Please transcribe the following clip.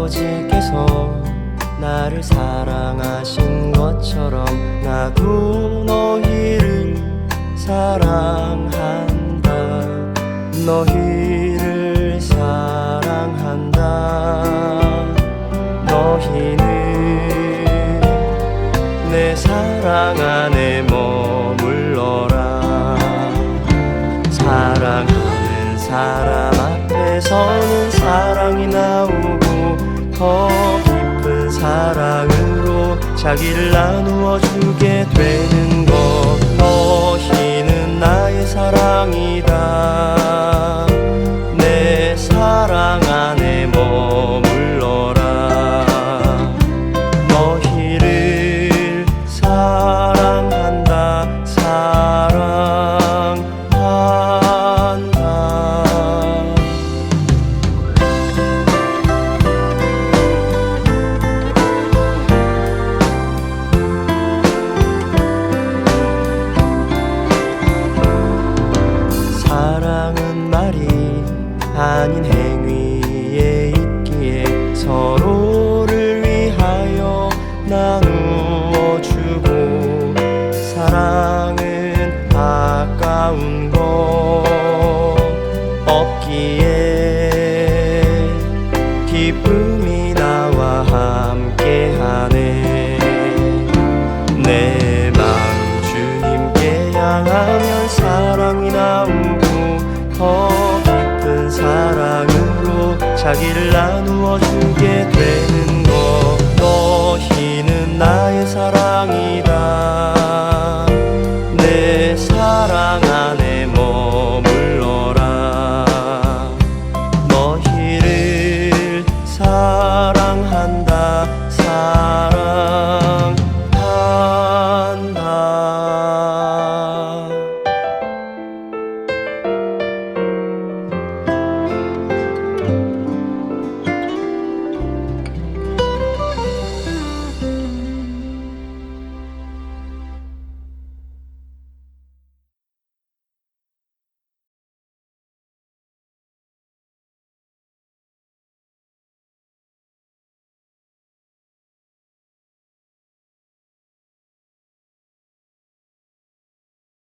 아버지께서 나를 사랑하신 것처럼 나도 너희를 사랑한다. 너희를 사랑한다. 너희는 내 사랑 안에 머물러라. 사랑하는 사람 앞에서는 더 깊은 사랑으로 자기를 나누어 주게 되는 것. 너희는 나의 사랑이다 아닌 행위에 있기에 서로를 위하여 나누어 주고 사랑은 아까운 것 없기에 기쁨이 나와 함께하네. 내 마음 주님께 향하면 사랑이 나오고 더 깊은 사랑으로 자기를 나누어 주게 되는 것 너희는 나의 사랑이다. 내 사랑 안